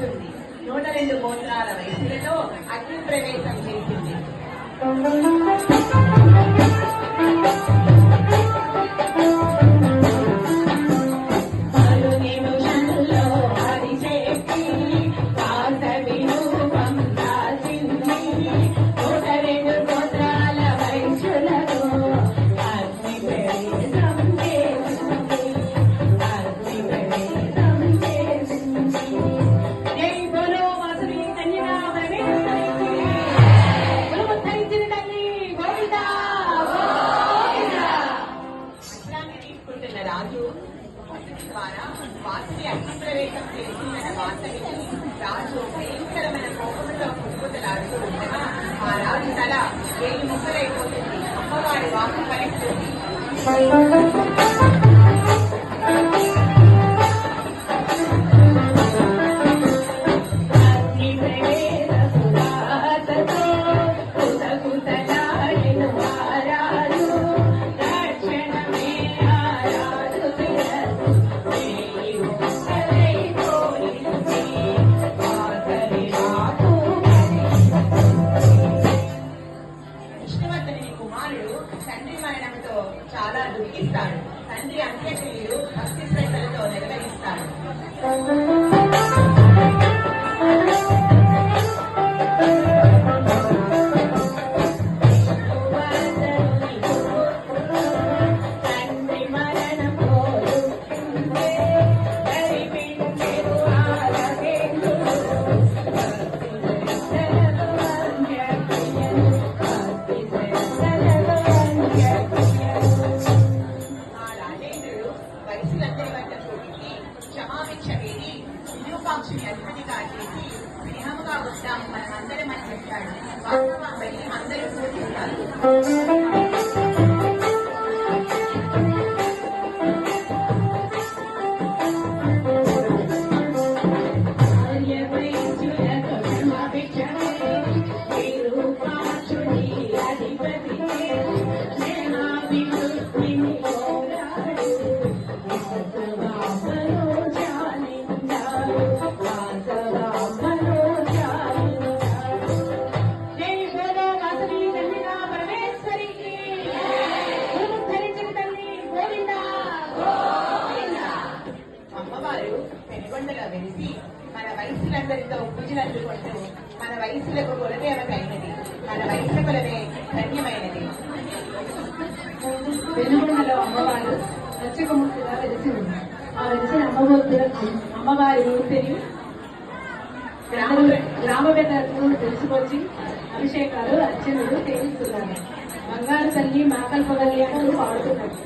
చెబుతుంది నూట రెండు గోత్రాల వయసులతో అగ్ని ప్రవేశం చేసింది. వాసుని అగ్నిప్రవేశం చేసిందన్న వార్త విని రాజు భయంకరమైన కోపంలో కుక్కుతలాడుతూ ఉండగా ఆ రాజు తల వేయి ముక్కలైపోతుంది. అమ్మవారి వాకు పలుకుతుంది తగ్గిస్తాడు తండ్రి అంత్యక్రియలు భక్తి శ్రద్ధలతో నిర్వహిస్తాడు విరూపాక్షుని అధిపతిగా చేసి స్నేహముగా వచ్చాము మనమందరం అని చెప్పాడు వాస్తవాన్ని అందరూ పూజిస్తారు అమ్మవారు పెనుగొండలో వెలిసి మన వయసులందరితో పూజలు మన వయసులకు కులదేవత అయినది. మన వయసుల కొలదే ధన్యమైనది. వెనుగొండలో అమ్మవారు రక్షకమూర్తిగా వెలిసి ఉంది ఆ వెలిసిన అమ్మవారు అమ్మవారి మూర్తిని గ్రామ గ్రామ తెలుసుకొచ్చి అభిషేకాలు అర్చనలు చేయిస్తున్నారు. బంగారు తల్లి మాకల్ప కళ్యాణాలు పాడుతున్నారు.